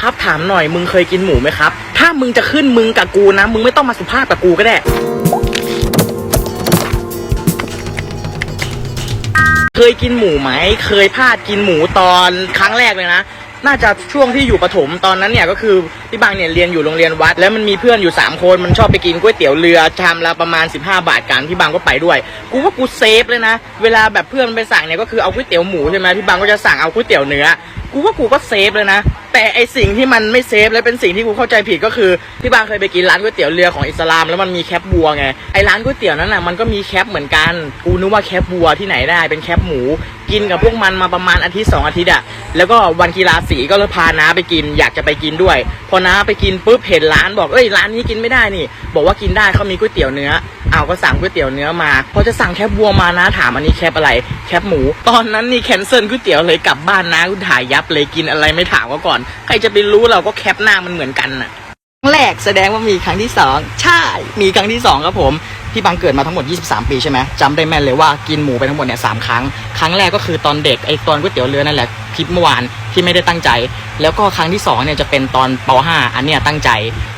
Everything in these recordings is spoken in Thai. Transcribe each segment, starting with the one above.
ครับถามหน่อยมึงเคยกินหมูไหมครับ ถ้ามึงจะขึ้นมึงกับกูนะ มึงไม่ต้องมาสุภาพกับกูก็ได้ เคยกินหมูไหม เคยพลาดกินหมูตอนครั้งแรกเลยนะ น่าจะช่วงที่อยู่ประถมตอนนั้นเนี่ยก็คือพี่บางเนี่ยเรียนอยู่โรงเรียนวัด แล้วมันมีเพื่อนอยู่ 3 คนมันชอบไปกินก๋วยเตี๋ยวเรือชามละประมาณ 15 บาทกันพี่บางก็ไปด้วย กูว่ากูเซฟเลยนะ เวลาแบบเพื่อนมันไปสั่งเนี่ยก็คือเอาก๋วยเตี๋ยวหมูใช่ไหมพี่บางก็จะสั่งเอาก๋วยเตี๋ยวเนื้อ กูว่ากูก็เซฟเลยนะ แต่ไอสิ่งที่มันไม่เซฟและเป็นสิ่งที่กูเข้าใจผิดก็คือพี่บางเคยไปกินร้านก๋วยเตี๋ยวเรือของอิสลาม แล้วมันมีแคปวัวไงไอร้านก๋วยเตี๋ยวนั้นน่ะมันก็มีแคปเหมือนกันกูนึกว่าแคปวัวที่ไหนได้เป็นแคปหมู กินกับพวกมันมาประมาณอาทิตย์สองอาทิตย์อะแล้วก็วันกีฬาสีก็เลยพาน้าไปกิน อยากจะไปกินด้วย พอน้าไปกินปุ๊บเห็นร้านบอกเอ้ยร้านนี้กินไม่ได้นี่ บอกว่ากินได้เขามีก๋วยเตี๋ยวเนื้อ เอาก็สั่งก๋วยเตี๋ยวเนื้อมาพอจะสั่งแคปวัวมานะถามอันนี้แคปอะไร แคปหมู ตอนนั้นนี่แคนเซิลก๋วยเตี๋ยวเลยกลับบ้านนะกูถ่ายยับเลยกินอะไรไม่ถามก็ก่อน ใครจะไปรู้เราก็แคปหน้ามันเหมือนกันน่ะครั้งแรกแสดงว่ามีครั้งที่สองใช่ มีครั้งที่สองครับผมพี่บังเกิดมาทั้งหมด 23 ปีใช่ไหมจำได้แม่นเลยว่ากินหมูไปทั้งหมดเนี่ยสามครั้ง ครั้งแรกก็คือตอนเด็กไอ้ตอนก๋วยเตี๋ยวเรือนั่นแหละคลิปเมื่อวาน ที่ไม่ได้ตั้งใจ แล้วก็ครั้งที่สองเนี่ยจะเป็นตอนป .5 อันเนี้ยตั้งใจ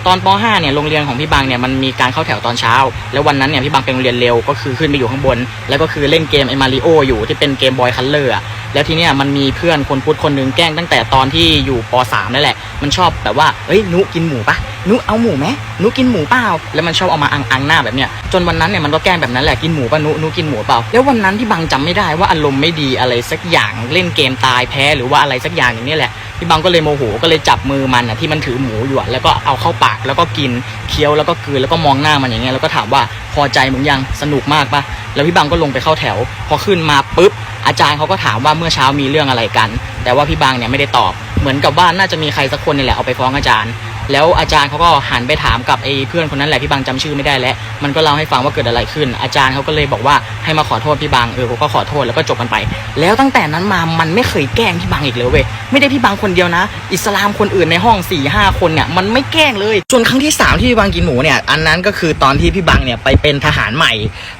ตอนป .5 เนี่ยโรงเรียนของพี่บางเนี่ยมันมีการเข้าแถวตอนเช้า แล้ววันนั้นเนี่ยพี่บางเป็นโรงเรียนเร็วก็คือขึ้นไปอยู่ข้างบน แล้วก็คือเล่นเกมไอมาริโออยู่ที่เป็นเกมบอยคัลเลอร์อแล้วทีเนี้ยมันมีเพื่อนคนพุทธคนหนึงแกล้งตั้งแต่ตอนที่อยู่ป .3 นั่นแหละ มันชอบแบบว่าเฮ้ยนุกินหมูปะ นุเอาหมูไหมนุกินหมูเปล่า แล้วมันชอบเอามาอังอังๆหน้าแบบเนี้ย จนวันนั้นเนี่ยมันก็แกล้งแบบนั้นแหละ กินหมูปะนุนุกินหมูเปล่า แล้ววันนั้นที่บังจำไม่ได้ว่าอารมณ์ไม่ดีอะไรสักอย่าง เล่นเกมตายแพ้หรือว่าอะไรสักอย่างอย่างนี้แหละ พี่บังก็เลยโมโห ก็เลยจับมือมันอะที่มันถือหมูอยู่แล้วก็เอาเข้าปาก แล้วก็กิน เคี้ยว แล้วก็กืน แล้วก็มองหน้ามันอย่างเงี้ย แล้วก็ถามว่าพอใจมึงยัง สนุกมากปะแล้วพี่บังก็ลงไปเข้าแถว พอขึ้นมาปุ๊บ อาจารย์เขาก็ถามว่าเมื่อเช้ามีเรื่องอะไรกัน แต่ว่าพี่บังเนี่ยไม่ได้ตอบ เหมือนกับว่าน่าจะมีใครสักคนนี่แหละเอาไปฟ้องอาจารย์ แล้วอาจารย์เขาก็หันไปถามกับไอ้เพื่อนคนนั้นแหละพี่บังจำชื่อไม่ได้แล้ว มันก็เล่าให้ฟังว่าเกิดอะไรขึ้น อาจารย์เขาก็เลยบอกว่าให้มาขอโทษพี่บังเออผมก็ขอโทษแล้วก็จบกันไป แล้วตั้งแต่นั้นมามันไม่เคยแกล้งพี่บังอีกเลยเว้ยไม่ได้พี่บังคนเดียวนะ อิสลามคนอื่นในห้อง4ี่ห้าคนเนี่ยมันไม่แกล้งเลยส่วนครั้งที่สามที่พี่บังกินหมูเนี่ยอันนั้นก็คือตอนที่พี่บังเนี่ยไปเป็นทหารใหม่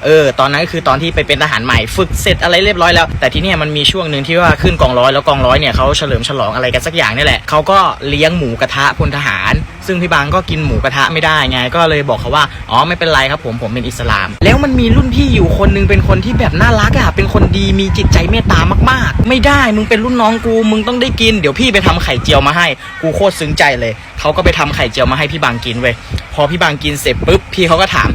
เออตอนนั้นก็คือตอนที่ไปเป็นทหารใหม่ ฝึกเสร็จอะไรเรียบร้อยแล้ว แต่ที่นี่มันมีช่วงหนึ่งที่ว่าขึ้นกองร้อยแล้วกองร้อยเนี่ยเขาเฉลิมฉลองอะไรกันสักอย่างนี่แหละเขาก็เลี้ยงหมูกระทะพลทหารซึ่งพี่บังก็กินหมูกระทะไม่ได้ไง ก็เลยบอกเขาว่าอ๋อไม่เป็นไรครับผมผมเป็นอิสลาม แล้วมันมีรุ่นพี่อยู่คนหนึงเป็นคนที่แบบน่ารักอะเป็นคนดีมีจิตใจเมตตามากๆ ไม่ได้มึงเป็นรุ่นน้องกูมึงต้องได้กินเดี๋ยวพี่ไปทำไข่เจียวมาให้กูโคตรซึ้งใจเลยเขาก็ไปทำไข่เจียวมาให้พี่บังกินเว้ยพอพี่บังกินเสร็จปุ๊บพี่เขาก็ถาม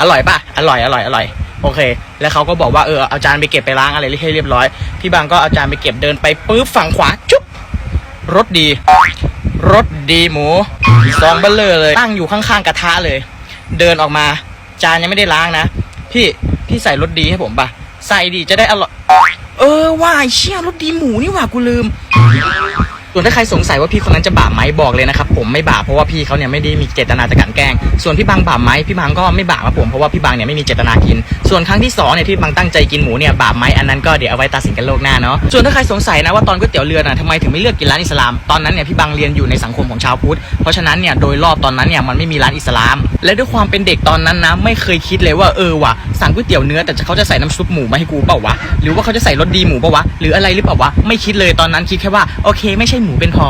อร่อยปะอร่อยอร่อยอร่อยโอเค แล้วเขาก็บอกว่าเออเอาจานไปเก็บไปล้างอะไรให้เรียบร้อย พี่บังก็เอาจานไปเก็บเดินไปปุ๊บฝั่งขวาจุ๊บรสดี รสดีหมูซองเบลเลอร์เลย ตั้งอยู่ข้างๆกระทะเลย เดินออกมา จานยังไม่ได้ล้างนะ พี่พี่ใส่รสดีให้ผมปะใส่ดีจะได้อร่อย เออว่าเชี่ยรสดีหมูนี่หว่ากูลืม ส่วนถ้าใครสงสัยว่าพี่คนนั้นจะบาปไหมบอกเลยนะครับผมไม่บาปเพราะว่าพี่เขาเนี่ยไม่ได้มีเจตนาจะกลันแกล้ง ส่วนพี่บางบาปไหมพี่บางก็ไม่บาปครับผมเพราะว่าพี่บางเนี่ยไม่มีเจตนากิน ส่วนครั้งที่สองเนี่ยที่บางตั้งใจกินหมูเนี่ยบาปไหมอันนั้นก็เดี๋ยวเอาไว้ตัดสินกันโลกหน้าเนาะส่วนถ้าใครสงสัยนะว่าตอนก๋วยเตี๋ยวเรือน่ะทำไมถึงไม่เลือกกินร้านอิสลามตอนนั้นเนี่ยพี่บางเรียนอยู่ในสังคมของชาวพุทธเพราะฉะนั้นเนี่ยโดยรอบตอนนั้นเนี่ยมันไม่มีร้านอิสลาม และด้วยความเป็นเด็กตอนนั้นนะไม่เคยคิดเลยว่าเออว่ะสั่งก๋วยเตี๋ยวเนื้อแต่เขาจะใส่น้ำซุปหมูมาให้กูเปล่าวะหรือว่าเขาจะใส่รสดีหมูเปล่าวะหรืออะไรหรือเปล่าวะไม่คิดเลยตอนนั้นคิดแค่ว่าโอเคไม่ใช่หมูเป็นพอ